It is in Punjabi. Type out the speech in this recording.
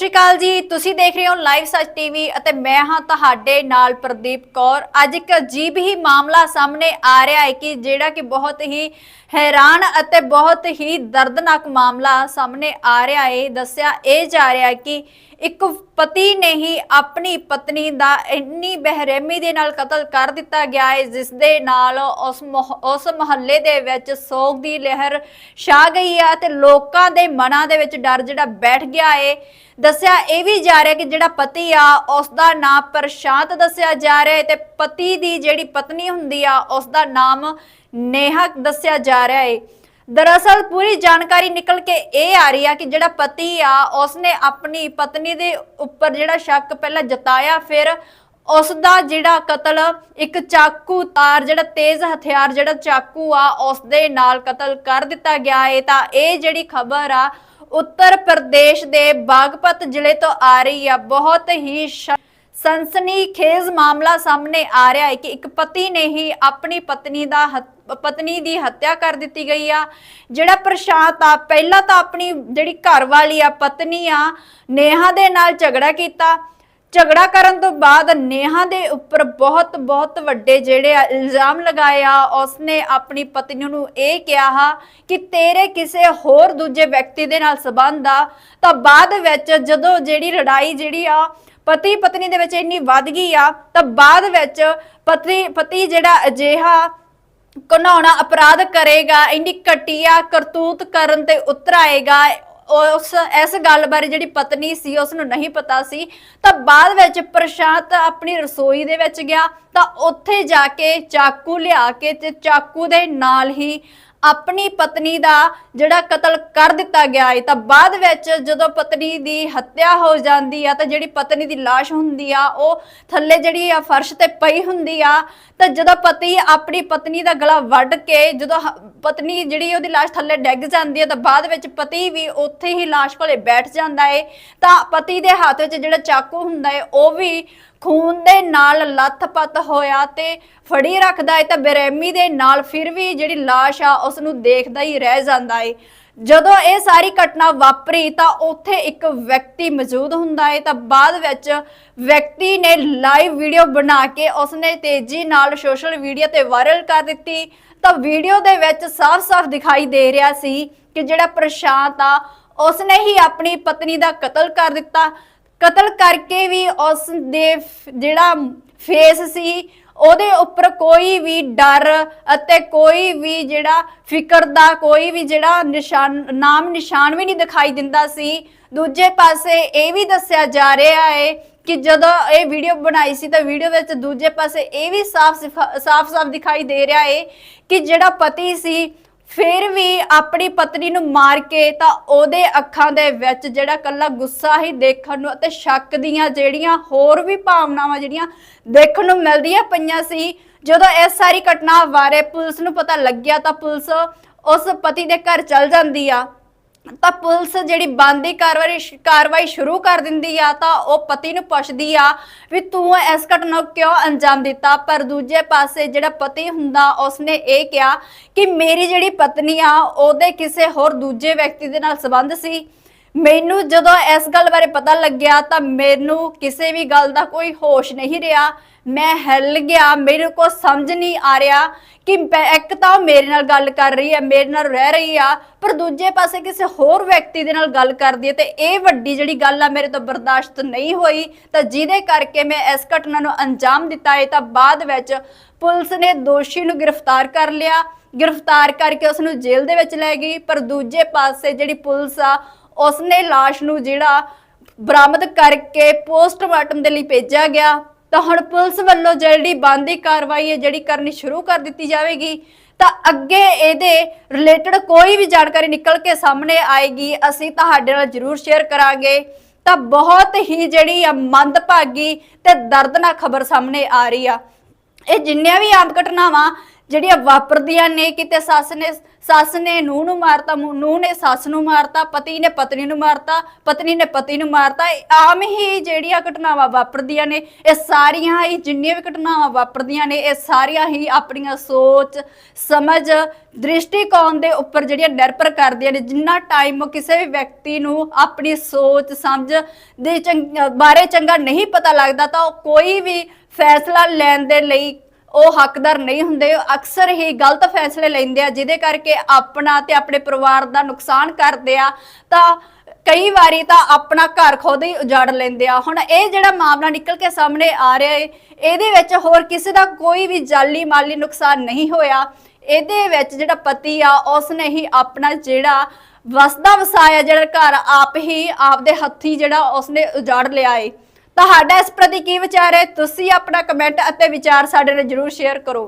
ਸ਼੍ਰੀ ਅਕਾਲ ਜੀ, ਤੁਸੀਂ ਦੇਖ ਰਹੇ ਹੋ ਲਾਈਵ ਸੱਚ ਟੀਵੀ ਅਤੇ ਮੈਂ ਹਾਂ ਤੁਹਾਡੇ ਨਾਲ ਪ੍ਰਦੀਪ ਕੌਰ। ਅੱਜ ਇੱਕ ਅਜੀਬ ਹੀ ਮਾਮਲਾ ਸਾਹਮਣੇ ਆ ਰਿਹਾ ਹੈ ਕਿ ਜਿਹੜਾ ਕਿ ਬਹੁਤ ਹੀ ਹੈਰਾਨ ਅਤੇ ਬਹੁਤ ਹੀ ਦਰਦਨਾਕ ਮਾਮਲਾ ਸਾਹਮਣੇ ਆ ਰਿਹਾ ਹੈ। ਦੱਸਿਆ ਇਹ ਜਾ ਰਿਹਾ ਹੈ ਕਿ ਇੱਕ ਪਤੀ ਨੇ ਹੀ ਆਪਣੀ ਪਤਨੀ ਦਾ ਇੰਨੀ ਬਹਿਰਮੀ ਦੇ ਨਾਲ ਕਤਲ ਕਰ ਦਿੱਤਾ ਗਿਆ ਹੈ, ਜਿਸ ਦੇ ਨਾਲ ਉਸ ਮੁਹ- ਉਸ ਮੁਹੱਲੇ ਦੇ ਵਿੱਚ ਸੋਗ ਦੀ ਲਹਿਰ ਛਾ ਗਈ ਹੈ ਤੇ ਲੋਕਾਂ ਦੇ ਮਨਾਂ ਦੇ ਵਿੱਚ ਡਰ ਜਿਹੜਾ ਬੈਠ ਗਿਆ ਹੈ। ਦੱਸਿਆ ਇਹ ਵੀ ਜਾ ਰਿਹਾ ਕਿ ਜਿਹੜਾ ਪਤੀ ਆ ਉਸ ਦਾ ਨਾਮ ਪ੍ਰਸ਼ਾਂਤ ਦੱਸਿਆ ਜਾ ਰਿਹਾ ਹੈ ਤੇ ਪਤੀ ਦੀ ਜਿਹੜੀ ਪਤਨੀ ਹੁੰਦੀ ਆ ਉਸ ਦਾ ਨਾਮ ਨੇਹਾ ਦੱਸਿਆ ਜਾ ਰਿਹਾ ਹੈ। ਦਰਅਸਲ ਪੂਰੀ ਜਾਣਕਾਰੀ ਨਿਕਲ ਕੇ ਇਹ ਆ ਰਹੀ ਆ ਕਿ ਜਿਹੜਾ ਪਤੀ ਆ, ਉਸਨੇ ਆਪਣੀ ਪਤਨੀ ਦੇ ਉੱਪਰ ਜਿਹੜਾ ਸ਼ੱਕ ਪਹਿਲਾਂ ਜਤਾਇਆ, ਫਿਰ ਉਸ ਦਾ ਜਿਹੜਾ ਕਤਲ, ਇੱਕ ਚਾਕੂ ਤਾਰ, ਜਿਹੜਾ ਤੇਜ਼ ਹਥਿਆਰ ਜਿਹੜਾ ਚਾਕੂ ਆ ਉਸ ਦੇ ਨਾਲ ਕਤਲ ਕਰ ਦਿੱਤਾ ਗਿਆ ਹੈ। ਤਾਂ ਇਹ ਜਿਹੜੀ ਖਬਰ ਆ ਉੱਤਰ ਪ੍ਰਦੇਸ਼ ਦੇ ਬਾਗਪਤ ਜ਼ਿਲ੍ਹੇ ਤੋਂ ਆ ਰਹੀ ਆ। ਬਹੁਤ ਹੀ ਸ਼- ਸਨਸਨੀਖੇਜ਼ ਮਾਮਲਾ ਸਾਹਮਣੇ ਆ ਰਿਹਾ ਹੈ ਕਿ ਇੱਕ ਪਤੀ ਨੇ ਹੀ ਆਪਣੀ ਪਤਨੀ ਦਾ ਪਤਨੀ ਦੀ ਹੱਤਿਆ ਕਰ ਦਿੱਤੀ ਗਈ ਆ। ਜਿਹੜਾ ਪ੍ਰਸ਼ਾਂਤ ਆ, ਪਹਿਲਾਂ ਤਾਂ ਆਪਣੀ ਜਿਹੜੀ ਘਰ ਵਾਲੀ ਆ, ਪਤਨੀ ਆ, ਨੇਹਾ ਦੇ ਨਾਲ ਝਗੜਾ ਕੀਤਾ। ਝਗੜਾ ਕਰਨ ਤੋਂ ਬਾਅਦ ਨੇਹਾ ਦੇ ਉੱਪਰ ਬਹੁਤ ਬਹੁਤ ਵੱਡੇ ਜਿਹੜੇ ਇਲਜ਼ਾਮ ਲਗਾਏ ਆ, ਉਸਨੇ ਆਪਣੀ ਪਤਨੀ ਨੂੰ ਇਹ ਕਿਹਾ ਕਿ ਤੇਰੇ ਕਿਸੇ ਹੋਰ ਦੂਜੇ ਵਿਅਕਤੀ ਦੇ ਨਾਲ ਸਬੰਧ ਆ, ਤਾਂ ਬਾਅਦ ਵਿੱਚ ਜਦੋਂ ਜਿਹੜੀ ਲੜਾਈ ਜਿਹੜੀ ਆ ਪਤੀ ਪਤਨੀ ਦੇ ਵਿੱਚ ਇੰਨੀ ਵੱਧ ਗਈ ਆ, ਤਾਂ ਬਾਅਦ ਵਿੱਚ ਪਤੀ ਪਤੀ ਜਿਹੜਾ ਅਜਿਹਾ ਘਨਾਉਣਾ ਅਪਰਾਧ ਕਰੇਗਾ, ਇੰਨੀ ਘਟੀਆ ਕਰਤੂਤ ਕਰਨ ਤੇ ਉਤਰ ਆਏਗਾ ਉਸ, ਇਸ ਗੱਲ ਬਾਰੇ ਜਿਹੜੀ ਪਤਨੀ ਸੀ ਉਸ ਨੂੰ ਨਹੀਂ ਪਤਾ ਸੀ, ਤਾਂ ਬਾਅਦ ਵਿੱਚ ਪ੍ਰਸ਼ਾਂਤ ਆਪਣੀ ਰਸੋਈ ਦੇ ਵਿੱਚ ਗਿਆ, ਤਾਂ ਉੱਥੇ ਜਾ ਕੇ ਚਾਕੂ ਲਿਆ ਕੇ ਤੇ ਚਾਕੂ ਦੇ ਨਾਲ ਹੀ ਆਪਣੀ ਪਤਨੀ ਦਾ ਜਿਹੜਾ ਕਤਲ ਕਰ ਦਿੱਤਾ ਗਿਆ ਹੈ ਤਾਂ ਬਾਅਦ ਵਿੱਚ ਜਦੋਂ ਪਤਨੀ ਦੀ ਹੱਤਿਆ ਹੋ ਜਾਂਦੀ ਆ, ਤਾਂ ਜਿਹੜੀ ਪਤਨੀ ਦੀ ਲਾਸ਼ ਹੁੰਦੀ ਆ, ਉਹ ਥੱਲੇ ਜਿਹੜੀ ਆ ਫਰਸ਼ ਤੇ ਪਈ ਹੁੰਦੀ ਆ, ਤਾਂ ਜਦੋਂ ਪਤੀ ਆਪਣੀ ਪਤਨੀ ਦਾ ਗਲਾ ਵੱਢ ਕੇ ਜਦੋਂ ਪਤਨੀ ਜਿਹੜੀ ਉਹਦੀ ਲਾਸ਼ ਥੱਲੇ ਡਿੱਗ ਜਾਂਦੀ ਹੈ ਤਾਂ ਬਾਅਦ ਵਿੱਚ ਪਤੀ ਵੀ ਉੱਥੇ ਹੀ ਲਾਸ਼ ਕੋਲੇ ਬੈਠ ਜਾਂਦਾ ਏ, ਤਾਂ ਪਤੀ ਦੇ ਹੱਥ ਵਿੱਚ ਜਿਹੜਾ ਚਾਕੂ ਹੁੰਦਾ ਹੈ ਉਹ ਵੀ ਖੂਨ ਦੇ ਨਾਲ ਲੱਥ ਪੱਥ ਹੋਇਆ ਤੇ ਫੜੀ ਰੱਖਦਾ ਹੈ ਤਾਂ ਬੇਰਹਿਮੀ ਦੇ ਨਾਲ ਫਿਰ ਵੀ ਜਿਹੜੀ ਲਾਸ਼ ਆ, ਉਸ ਨੂੰ ਦੇਖਦਾ ਹੀ ਰਹਿ ਜਾਂਦਾ ਹੈ ਜਦੋਂ ਇਹ ਸਾਰੀ ਘਟਨਾ ਵਾਪਰੀ ਤਾਂ ਉੱਥੇ ਇੱਕ ਵਿਅਕਤੀ ਮੌਜੂਦ ਹੁੰਦਾ ਹੈ ਤਾਂ ਬਾਅਦ ਵਿੱਚ ਵਿਅਕਤੀ ਨੇ ਲਾਈਵ ਵੀਡੀਓ ਬਣਾ ਕੇ ਉਸਨੇ ਤੇਜ਼ੀ ਨਾਲ ਸੋਸ਼ਲ ਮੀਡੀਆ ਤੇ ਵਾਇਰਲ ਕਰ ਦਿੱਤੀ। ਤਾਂ ਵੀਡੀਓ ਦੇ ਵਿੱਚ ਸਾਫ਼-ਸਾਫ਼ ਦਿਖਾਈ ਦੇ ਰਿਹਾ ਸੀ ਕਿ ਜਿਹੜਾ ਪ੍ਰਸ਼ਾਂਤ ਆ, ਉਸਨੇ ਹੀ ਆਪਣੀ ਪਤਨੀ ਦਾ ਕਤਲ ਕਰ ਦਿੱਤਾ। ਕਤਲ ਕਰਕੇ ਵੀ ਉਸ ਦੇ ਜਿਹੜਾ ਫੇਸ ਸੀ ਉਹਦੇ ਉੱਪਰ ਕੋਈ ਵੀ ਡਰ ਅਤੇ ਕੋਈ ਵੀ ਜਿਹੜਾ ਫਿਕਰ ਦਾ ਕੋਈ ਵੀ ਜਿਹੜਾ ਨਿਸ਼ਾਨ, ਨਾਮ ਨਿਸ਼ਾਨ ਵੀ ਨਹੀਂ ਦਿਖਾਈ ਦਿੰਦਾ ਸੀ। ਦੂਜੇ ਪਾਸੇ ਇਹ ਵੀ ਦੱਸਿਆ ਜਾ ਰਿਹਾ ਹੈ ਕਿ ਜਦੋਂ ਇਹ ਵੀਡੀਓ ਬਣਾਈ ਸੀ ਤਾਂ ਵੀਡੀਓ ਵਿੱਚ ਦੂਜੇ ਪਾਸੇ ਇਹ ਵੀ ਸਾਫ਼ ਸਾਫ਼-ਸਾਫ਼ ਦਿਖਾਈ ਦੇ ਰਿਹਾ ਹੈ ਕਿ ਜਿਹੜਾ ਪਤੀ ਸੀ ਫਿਰ ਵੀ ਆਪਣੀ ਪਤਨੀ ਨੂੰ ਮਾਰ ਕੇ ਤਾਂ ਉਹਦੇ ਅੱਖਾਂ ਦੇ ਵਿੱਚ ਜਿਹੜਾ ਕੱਲਾ ਗੁੱਸਾ ਹੀ ਦੇਖਣ ਨੂੰ ਅਤੇ ਸ਼ੱਕ ਦੀਆਂ ਜਿਹੜੀਆਂ ਹੋਰ ਵੀ ਭਾਵਨਾਵਾਂ ਜਿਹੜੀਆਂ ਦੇਖਣ ਨੂੰ ਮਿਲਦੀਆਂ ਪਈਆਂ ਸੀ, ਜਦੋਂ ਇਸ ਸਾਰੀ ਘਟਨਾ ਬਾਰੇ ਪੁਲਿਸ ਨੂੰ ਪਤਾ ਲੱਗਿਆ ਤਾਂ ਪੁਲਿਸ ਉਸ ਪਤੀ ਦੇ ਘਰ ਚਲ ਜਾਂਦੀ ਆ। ਤਾਂ ਪੁਲਿਸ ਜਿਹੜੀ ਬੰਦੀ ਕਾਰਵਾਈ ਕਾਰਵਾਈ ਸ਼ੁਰੂ ਕਰ ਦਿੰਦੀ ਆ ਤਾਂ ਉਹ ਪਤੀ ਨੂੰ ਪੁੱਛਦੀ ਆ ਵੀ ਤੂੰ ਇਸ ਘਟਨਾ ਨੂੰ ਕਿਉਂ ਅੰਜਾਮ ਦਿੱਤਾ? ਪਰ ਦੂਜੇ ਪਾਸੇ ਜਿਹੜਾ ਪਤੀ ਹੁੰਦਾ, ਉਸਨੇ ਇਹ ਕਿਹਾ ਕਿ ਮੇਰੀ ਜਿਹੜੀ ਪਤਨੀ ਆ, ਉਹਦੇ ਕਿਸੇ ਹੋਰ ਦੂਜੇ ਵਿਅਕਤੀ ਦੇ ਨਾਲ ਸੰਬੰਧ ਸੀ। ਮੈਨੂੰ ਜਦੋਂ ਇਸ ਗੱਲ ਬਾਰੇ ਪਤਾ ਲੱਗਿਆ ਤਾਂ ਮੈਨੂੰ ਕਿਸੇ ਵੀ ਗੱਲ ਦਾ ਕੋਈ ਹੋਸ਼ ਨਹੀਂ ਰਿਹਾ। ਮੈਂ ਹਿੱਲ ਗਿਆ, ਮੇਰੇ ਕੋ ਸਮਝ ਨਹੀਂ ਆ ਰਿਹਾ ਕਿ ਇੱਕ ਤਾਂ ਉਹ ਮੇਰੇ ਨਾਲ ਗੱਲ ਕਰ ਰਹੀ ਹੈ, ਮੇਰੇ ਨਾਲ ਰਹਿ ਰਹੀ ਆ, ਪਰ ਦੂਜੇ ਪਾਸੇ ਕਿਸੇ ਹੋਰ ਵਿਅਕਤੀ ਦੇ ਨਾਲ ਗੱਲ ਕਰਦੀ ਹੈ ਤੇ ਇਹ ਵੱਡੀ ਜਿਹੜੀ ਗੱਲ ਆ ਮੇਰੇ ਤੋਂ ਬਰਦਾਸ਼ਤ ਨਹੀਂ ਹੋਈ, ਤਾਂ ਜਿਹਦੇ ਕਰਕੇ ਮੈਂ ਇਸ ਘਟਨਾ ਨੂੰ ਅੰਜਾਮ ਦਿੱਤਾ ਹੈ, ਤਾਂ ਬਾਅਦ ਵਿੱਚ ਪੁਲਿਸ ਨੇ ਦੋਸ਼ੀ ਨੂੰ ਗ੍ਰਿਫਤਾਰ ਕਰ ਲਿਆ। ਗ੍ਰਿਫਤਾਰ ਕਰਕੇ ਉਸ ਨੂੰ ਜੇਲ੍ਹ ਦੇ ਵਿੱਚ ਲੈ ਗਈ, ਪਰ ਦੂਜੇ ਪਾਸੇ ਜਿਹੜੀ ਪੁਲਿਸ ਆ ਉਸਨੇ ਲਾਸ਼ ਨੂੰ ਜਿਹੜਾ ਬਰਾਮਦ ਕਰਕੇ ਪੋਸਟਮਾਰਟਮ ਦੇ ਲਈ ਭੇਜਿਆ ਗਿਆ। ਤਾਂ ਹੁਣ ਪੁਲਿਸ ਵੱਲੋਂ ਜਿਹੜੀ ਬੰਦੀ ਕਾਰਵਾਈ ਹੈ, ਜਿਹੜੀ ਕਰਨੀ ਸ਼ੁਰੂ ਕਰ ਦਿੱਤੀ ਜਾਵੇਗੀ, ਤਾਂ ਅੱਗੇ ਇਹਦੇ ਰਿਲੇਟਡ ਕੋਈ ਵੀ ਜਾਣਕਾਰੀ ਨਿਕਲ ਕੇ ਸਾਹਮਣੇ ਆਏਗੀ, ਅਸੀਂ ਤੁਹਾਡੇ ਨਾਲ ਜ਼ਰੂਰ ਸ਼ੇਅਰ ਕਰਾਂਗੇ। ਤਾਂ ਬਹੁਤ ਹੀ ਜਿਹੜੀ ਆ ਮੰਦਭਾਗੀ ਤੇ ਦਰਦਨਾਕ ਖਬਰ ਸਾਹਮਣੇ ਆ ਰਹੀ ਆ। ਇਹ ਜਿੰਨੀਆਂ ਵੀ ਆਮ ਘਟਨਾਵਾਂ ਜਿਹੜੀਆਂ ਵਾਪਰਦੀਆਂ ਨੇ, ਕਿਤੇ ਸੱਸ ਨੇ ਸੱਸ ਨੇ ਨੂੰਹ ਨੂੰ ਮਾਰਤਾ ਨੂੰਹ ਨੇ ਸੱਸ ਨੂੰ ਮਾਰਤਾ, ਪਤੀ ਨੇ ਪਤਨੀ ਨੂੰ ਮਾਰਤਾ, ਪਤਨੀ ਨੇ ਪਤੀ ਨੂੰ ਮਾਰਤਾ ਆਮ ਹੀ ਜਿਹੜੀਆਂ ਘਟਨਾਵਾਂ ਵਾਪਰਦੀਆਂ ਨੇ, ਇਹ ਸਾਰੀਆਂ ਹੀ ਜਿੰਨੀਆਂ ਵੀ ਘਟਨਾਵਾਂ ਵਾਪਰਦੀਆਂ ਨੇ, ਇਹ ਸਾਰੀਆਂ ਹੀ ਆਪਣੀਆਂ ਸੋਚ, ਸਮਝ, ਦ੍ਰਿਸ਼ਟੀਕੋਣ ਦੇ ਉੱਪਰ ਜਿਹੜੀਆਂ ਨਿਰਭਰ ਕਰਦੀਆਂ ਨੇ, ਜਿੰਨਾ ਟਾਈਮ ਕਿਸੇ ਵੀ ਵਿਅਕਤੀ ਨੂੰ ਆਪਣੀ ਸੋਚ, ਸਮਝ ਦੇ ਚੰਗ- ਬਾਰੇ ਚੰਗਾ ਨਹੀਂ ਪਤਾ ਲੱਗਦਾ, ਤਾਂ ਉਹ ਕੋਈ ਵੀ ਫੈਸਲਾ ਲੈਣ ਦੇ ਲਈ ਉਹ ਹੱਕਦਾਰ ਨਹੀਂ ਹੁੰਦੇ, ਅਕਸਰ ਹੀ ਗਲਤ ਫੈਸਲੇ ਲੈਂਦੇ ਆ, ਜਿਹਦੇ ਕਰਕੇ ਆਪਣਾ ਤੇ ਆਪਣੇ ਪਰਿਵਾਰ ਦਾ ਨੁਕਸਾਨ ਕਰਦੇ ਆ। ਤਾਂ ਕਈ ਵਾਰੀ ਤਾਂ ਆਪਣਾ ਘਰ ਖੁਦ ਹੀ ਉਜਾੜ ਲੈਂਦੇ ਆ। ਹੁਣ ਇਹ ਜਿਹੜਾ ਮਾਮਲਾ ਨਿਕਲ ਕੇ ਸਾਹਮਣੇ ਆ ਰਿਹਾ ਏ, ਇਹਦੇ ਵਿੱਚ ਹੋਰ ਕਿਸੇ ਦਾ ਕੋਈ ਵੀ ਜਾਲੀ ਮਾਲੀ ਨੁਕਸਾਨ ਨਹੀਂ ਹੋਇਆ। ਇਹਦੇ ਵਿੱਚ ਜਿਹੜਾ ਪਤੀ ਆ, ਉਸਨੇ ਹੀ ਆਪਣਾ ਜਿਹੜਾ ਵਸਦਾ ਵਸਾਇਆ ਜਿਹੜਾ ਘਰ ਆਪ ਹੀ, ਆਪਦੇ ਹੱਥੀ ਜਿਹੜਾ ਉਸਨੇ ਉਜਾੜ ਲਿਆ ਏ। ਤੁਹਾਡਾ ਇਸ ਪ੍ਰਤੀ ਕੀ ਵਿਚਾਰ ਹੈ? ਤੁਸੀਂ ਆਪਣਾ ਕਮੈਂਟ ਅਤੇ ਵਿਚਾਰ ਸਾਡੇ ਨਾਲ ਜਰੂਰ ਸ਼ੇਅਰ ਕਰੋ।